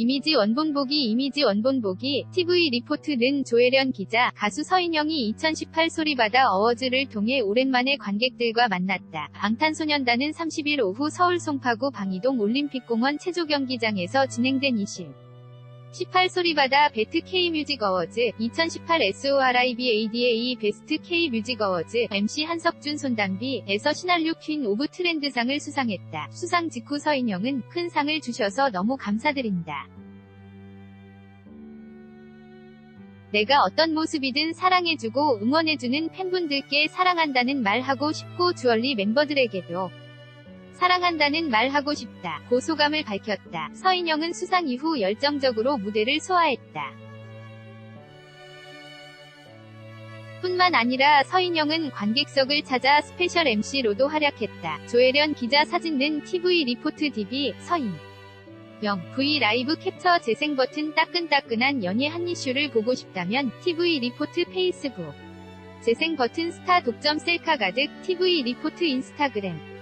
이미지 원본 보기 이미지 원본 보기 TV 리포트는 조혜련 기자, 가수 서인영이 2018 소리바다 어워즈를 통해 오랜만에 관객들과 만났다. 방탄소년단은 30일 오후 서울 송파구 방이동 올림픽공원 체조경기장에서 진행된 이실 18 소리바다 베트 K뮤직 어워즈 2018 SORIBADA 베스트 K뮤직 어워즈 MC 한석준 손담비에서 신한류 퀸 오브 트렌드상을 수상했다. 수상 직후 서인영은 큰 상을 주셔서 너무 감사드린다. 내가 어떤 모습이든 사랑해주고 응원해주는 팬분들께 사랑한다는 말하고 싶고 주얼리 멤버들에게도 사랑한다는 말 하고 싶다. 고소감을 밝혔다. 서인영은 수상 이후 열정적으로 무대를 소화했다. 뿐만 아니라 서인영은 관객석을 찾아 스페셜 MC로도 활약했다. 조혜련 기자 사진는 TV 리포트 DB 서인 영 V 라이브 캡처 재생 버튼 따끈따끈한 연예 한 이슈를 보고 싶다면 TV 리포트 페이스북 재생 버튼 스타 독점 셀카 가득 TV 리포트 인스타그램